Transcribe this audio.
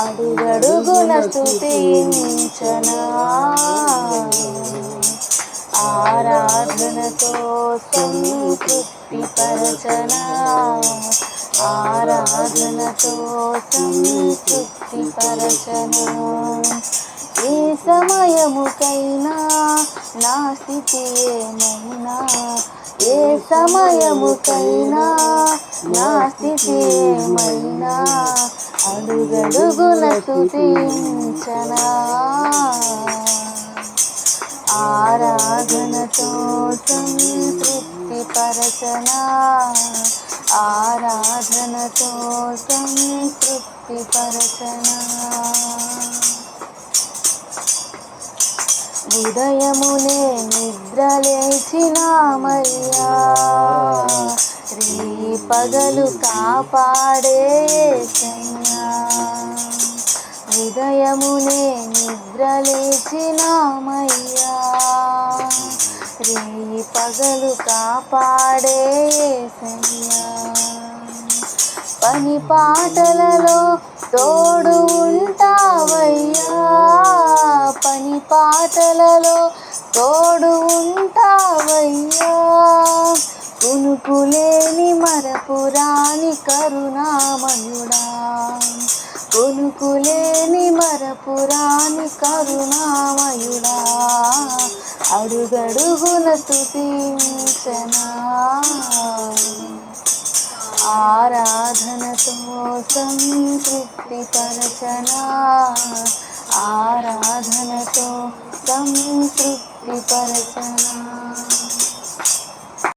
అడుగడుగున స్తుతించనా? ఆరాధనతో సంతృప్తిపరచనా ఆరాధనతో సంతృప్తిపరచనా ఏ సమయముకైనా నా స్థితి ఏమైనా? ఏ సమయముకైనా నా స్థితి ఏమైనా? అడుగడుగున స్తుతించనా ఆరాధనతో సంతృప్తి పరచనా? ఆరాధనతో సంతృప్తి పరచనా? ఉదయమునే నిద్రలేచినామయ్యా రీ పగలు కాపాడే హృదయమునే నిద్రలేచినామయ్యా. రీ పగలు కాపాడే పని పాటలలో తోడు ఉంటావయ్యా. పని పాటలలో తోడు ఉంటా కొనుకులేని మరపురాని కరుణామయుడా. కొనుకులేని మరపురాని కరుణామయుడా. అడుగడుగున స్తుతించనా. ఆరాధనతో సంతృప్తి పరచనా. ఆరాధనతో సంతృప్తి పరచనా.